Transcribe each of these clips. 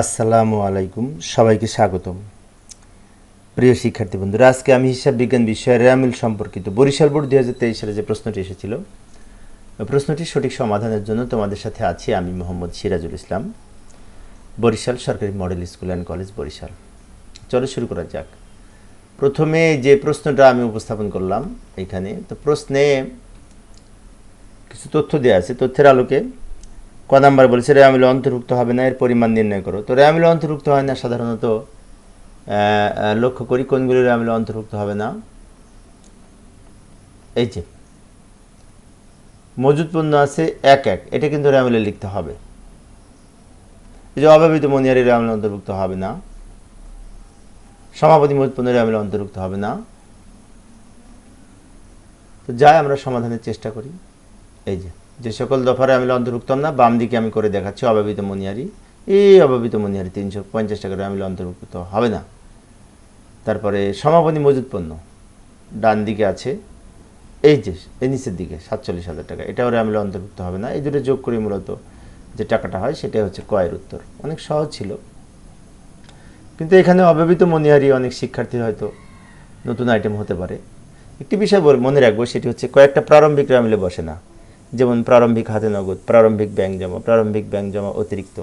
আসসালামু আলাইকুম, সবাইকে স্বাগতম। প্রিয় শিক্ষার্থী বন্ধুরা, আজকে আমি হিসাব বিজ্ঞান বিষয়ে রেয়ামিল সম্পর্কিত বরিশাল বোর্ড দু হাজার তেইশ সালে যে প্রশ্নটি এসেছিল প্রশ্নটির সঠিক সমাধানের জন্য তোমাদের সাথে আছি আমি মোহাম্মদ সিরাজুল ইসলাম, বরিশাল সরকারি model school and college Barishal. চলো শুরু করা যাক। প্রথমে যে প্রশ্নটা আমি উপস্থাপন করলাম এখানে, তো প্রশ্নে কিছু তথ্য দেওয়া আছে, তথ্যের আলোকে। ক নাম্বার বলেছে রেয়ামিল অন্তর্ভুক্ত হবে না, এর পরিমাণ নির্ণয় করো। তো রেয়ামিল অন্তর্ভুক্ত হয় না সাধারণত লক্ষ্য করি কোনগুলি রেয়ামিল অন্তর্ভুক্ত হবে না। এই যে, মজুদ পণ্য আছে এক এক, এটা কিন্তু রেয়ামিলে লিখতে হবে। এই যে অভাবিত মনিয়ারি রেয়ামিল অন্তর্ভুক্ত হবে না। সমাপতি মজুদ পণ্য রেয়ামিল অন্তর্ভুক্ত হবে না। তো যাই আমরা সমাধানের চেষ্টা করি। এই যে যে সকল দফারে আমি অন্তর্ভুক্ত না, বাম দিকে আমি করে দেখাচ্ছি, অভাবিত মনিয়ারি। এই অভাবিত মনিয়ারি, তিনশো পঞ্চাশ টাকার আমি অন্তর্ভুক্ত হবে না। তারপরে সমাপনী মজুদ পণ্য, ডান দিকে আছে, এই যে এই নিচের দিকে সাতচল্লিশ হাজার টাকা, এটাও র্যামলে অন্তর্ভুক্ত হবে না। এই দুটো যোগ করে মূলত যে টাকাটা হয়, সেটাই হচ্ছে কয়ের উত্তর। অনেক সহজ ছিল। কিন্তু এখানে অব্যবহৃত মনিহারি অনেক শিক্ষার্থী হয়তো নতুন আইটেম হতে পারে। একটি বিষয় মনে রাখব, সেটি হচ্ছে কয়েকটা প্রারম্ভিক র্যামিলে বসে না। যেমন প্রারম্ভিক হাতে নগদ, প্রারম্ভিক ব্যাংক জমা, প্রারম্ভিক ব্যাংক জমা অতিরিক্ত।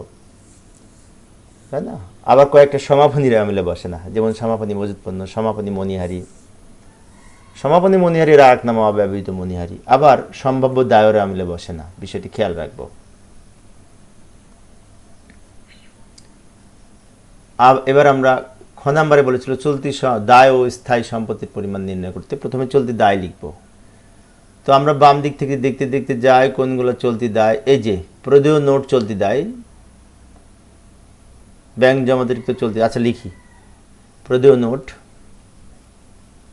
তাই না? আবার কয়েকটা সমাপনী র্যামিলে বসে না? যেমন সমাপনী মজুদ পণ্য, সমাপনী মনিহারি সমাপনী এক নাম অব্যবহৃত মনিহারি আবার সম্ভাব্য দায়রে আমিলে বসে না? বিষয়টি খেয়াল রাখব। এবার আমরা খ নাম্বারে বলেছিল, চলতি দায় ও স্থায়ী সম্পত্তির পরিমাণ নির্ণয় করতে। প্রথমে চলতি দায় লিখব। তো আমরা বাম দিক থেকে দেখতে দেখতে যাই, কোনগুলো চলতি দায়। এই যে, প্রদেয় নোট চলতি দায়। ব্যাংক জমা অতিরিক্ত চলতি আচ্ছা লিখি। প্রদেয় নোট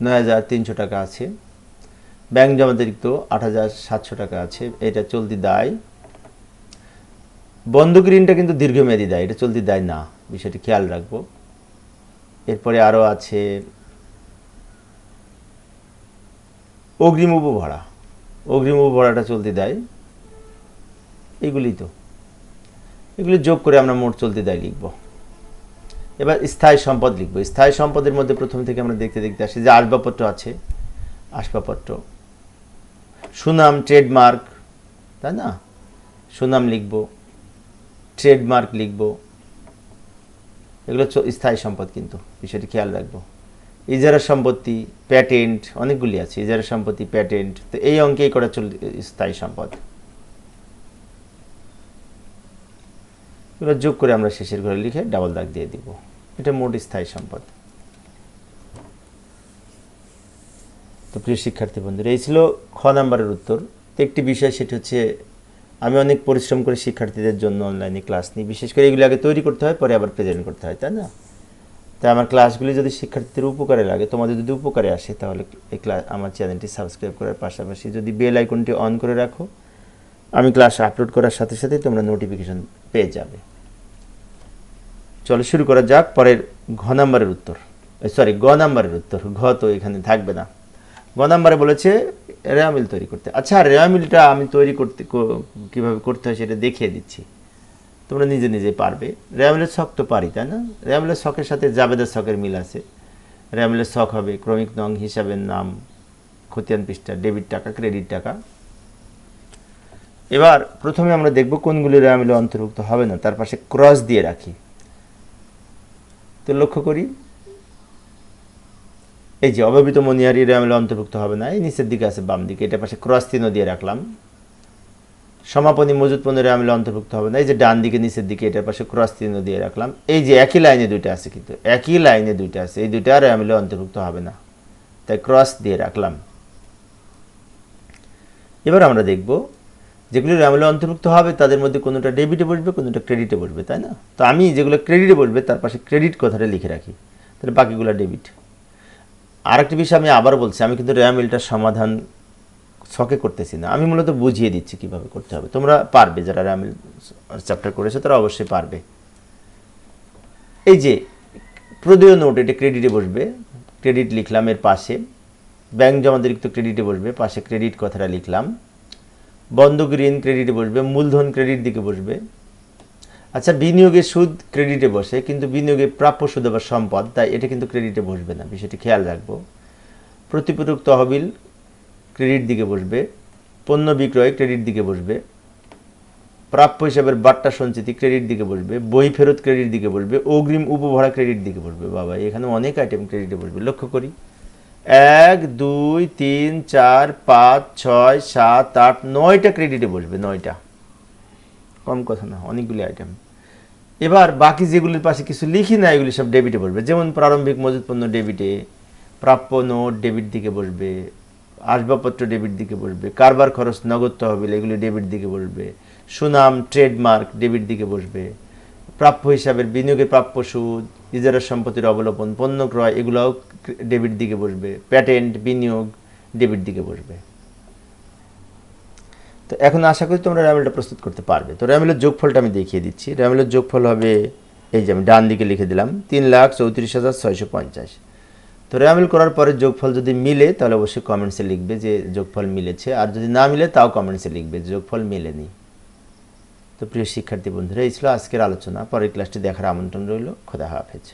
নয় হাজার তিনশো টাকা আছে। ব্যাংক জমা অতিরিক্ত আট হাজার সাতশো টাকা আছে। এটা চলতি দায়। বন্ধক ঋণটা কিন্তু দীর্ঘমেয়াদী দায়। এটা চলতি দায় না। বিষয়টি খেয়াল রাখব। এরপরে আরও আছে অগ্রিম উপভাড়া অগ্রিম উপভাড়াটা চলতি দেয়। এগুলি তো। এগুলি যোগ করে আমরা মোট চলতি দেয় লিখব। এবার স্থায়ী সম্পদ লিখব। স্থায়ী সম্পদের মধ্যে প্রথম থেকে আমরা দেখতে দেখতে আসি যে আসবাবপত্র আছে। আসবাবপত্র। সুনাম, ট্রেডমার্ক, তাই না? সুনাম লিখব। ট্রেডমার্ক লিখব। এগুলো স্থায়ী সম্পদ কিন্তু। বিষয়টি খেয়াল রাখব। ইজারা সম্পত্তি প্যাটেন্ট অনেকগুলি আছে, ইজারা সম্পত্তি প্যাটেন্ট তো এই অঙ্কেই করা চল, স্থায়ী সম্পদ। যোগ করে আমরা শেষের ঘরে লিখে ডাবল দাগ দিয়ে দিব। এটা মোট স্থায়ী সম্পদ। তো প্রিয় শিক্ষার্থী বন্ধুরা, এই ছিল খ নাম্বারের উত্তর। তো একটি বিষয় সেটি হচ্ছে, আমি অনেক পরিশ্রম করে শিক্ষার্থীদের জন্য অনলাইনে ক্লাস নিই। বিশেষ করে এগুলো আগে তৈরি করতে হয়, পরে আবার প্রেজেন্ট করতে হয়, তাই না? তাই আমার ক্লাসগুলি যদি শিক্ষার্থীদের উপকারে লাগে, তোমাদের যদি উপকারে আসে, তাহলে এই ক্লাস আমার চ্যানেলটি সাবস্ক্রাইব করার পাশাপাশি যদি বেল আইকনটি অন করে রাখো, আমি ক্লাস আপলোড করার সাথে সাথে তোমরা নোটিফিকেশন পেয়ে যাবে। চলো শুরু করা যাক, পরের ঘ নাম্বারের উত্তর। সরি, গ নাম্বারের উত্তর। ঘ তো এখানে থাকবে না। গ নাম্বারে বলেছে, রেয়ামিল তৈরি করতে। আচ্ছা রেয়ামিলটা আমি তৈরি করতে কীভাবে করতে হয় সেটা দেখিয়ে দিচ্ছি। তোমরা নিজে নিজে পারবে। র্যামলের ছক তো পারি, তাই না? র্যামলের ছকের সাথে জাবেদের ছকের মিল আছে। র্যামলের ছক হবে ক্রমিক নং হিসাবের নাম, খতিয়ান পৃষ্ঠা, ডেবিট টাকা, ক্রেডিট টাকা। এবার প্রথমে আমরা দেখব কোনগুলি র্যামলে অন্তর্ভুক্ত হবে না, তার পাশে ক্রস দিয়ে রাখি। তো লক্ষ্য করি, এই যে অভাবিত মনিয়ারি র্যামলে অন্তর্ভুক্ত হবে না, এই নিচের দিকে আছে বাম দিকে এটা পাশে ক্রস চিহ্ন দিয়ে রাখলাম। সমাপনী মজুদ পণ্যের আমলে অন্তর্ভুক্ত হবে না। এই যে ডান দিকে, নিচের দিকে, এটার পাশে ক্রস চিহ্ন দিয়ে রাখলাম। এই যে একই লাইনে দুইটা আছে কিন্তু, একই লাইনে দুইটা আছে। এই দুইটা আর আমলে অন্তর্ভুক্ত হবে না। তাই ক্রস দিয়ে রাখলাম। এবার আমরা দেখব যেগুলো আমলে অন্তর্ভুক্ত হবে, তাদের মধ্যে কোনোটা ডেবিটে বসবে, কোনোটা ক্রেডিটে বসবে, তাই না? তো আমি যেগুলো ক্রেডিটে বসবে, তার পাশে ক্রেডিট কথাটা লিখে রাখি। তাহলে বাকিগুলো ডেবিট আরেকটি বিষয় আমি আবার বলছি, আমি কিন্তু র্যামিলটার সমাধান ছকে করতেছি না। আমি মূলত বুঝিয়ে দিচ্ছি কীভাবে করতে হবে। তোমরা পারবে, যারা র্যামিল চ্যাপ্টার করেছ, তারা অবশ্যই পারবে। এই যে, প্রদেয় নোট এটা ক্রেডিটে বসবে। ক্রেডিট লিখলাম এর পাশে। ব্যাংক জমাতিরিক্ত ক্রেডিটে বসবে। পাশে ক্রেডিট কথাটা লিখলাম। বন্ধক ঋণ ক্রেডিটে বসবে। মূলধন ক্রেডিট দিকে বসবে। আচ্ছা বিনিয়োগের সুদ ক্রেডিটে বসে, কিন্তু বিনিয়োগে প্রাপ্য সুদ আবার সম্পদ, তাই এটা কিন্তু ক্রেডিটে বসবে না। বিষয়টি খেয়াল রাখব। প্রতিপূরক তহবিল ক্রেডিট দিকে বসবে, পণ্য বিক্রয় ক্রেডিট দিকে বসবে, প্রাপ্য হিসাবের বার্তা সঞ্চিতি ক্রেডিট দিকে বসবে, বই ফেরত ক্রেডিট দিকে বসবে, অগ্রিম উপভরা ক্রেডিট দিকে বসবে। বাবা, এখানে অনেক আইটেম ক্রেডিটে বসবে, লক্ষ্য করি। এক, দুই, তিন, চার, পাঁচ, ছয়, সাত, আট, নয়টা ক্রেডিটে বসবে, নয়টা। কম কথা না, অনেকগুলি আইটেম এবার বাকি যেগুলির পাশে কিছু লিখি না, এগুলি সব ডেবিটে বসবে। যেমন প্রারম্ভিক মজুত পণ্য ডেবিটে প্রাপ্য নোট ডেবিট দিকে বসবে আসবাবপত্র ডেবিট দিকে বসবে, কারবার খরচ, নগদ তহবিল, এগুলি ডেবিট দিকে বসবে, সুনাম, ট্রেডমার্ক ডেবিট দিকে বসবে, প্রাপ্য হিসাবের বিনিয়োগের প্রাপ্য সুদ ইজারা সম্পত্তির অবলোপন, পণ্য ক্রয়, এগুলোও ডেবিট দিকে বসবে, প্যাটেন্ট, বিনিয়োগ ডেবিট দিকে বসবে। তো এখন আশা করি তোমরা র্যামেলটা প্রস্তুত করতে পারবে। তো র্যামেলের যোগফলটা আমি দেখিয়ে দিচ্ছি। র্যামেলের যোগফল হবে, এই যে আমি ডান দিকে লিখে দিলাম, তিন লাখ চৌত্রিশ হাজার ছয়শো পঞ্চাশ। তো রেয়ামিল করার পরে যোগফল যদি মিলে, তাহলে অবশ্যই কমেন্টসে লিখবে যে যোগফল মিলেছে। আর যদি না মিলে, তাও কমেন্টসে লিখবে যে যোগফল মেলেনি। তো প্রিয় শিক্ষার্থী বন্ধুরা, এই ছিল আজকের আলোচনা। পরের ক্লাসটি দেখার আমন্ত্রণ রইল। খোদা হাফেজ।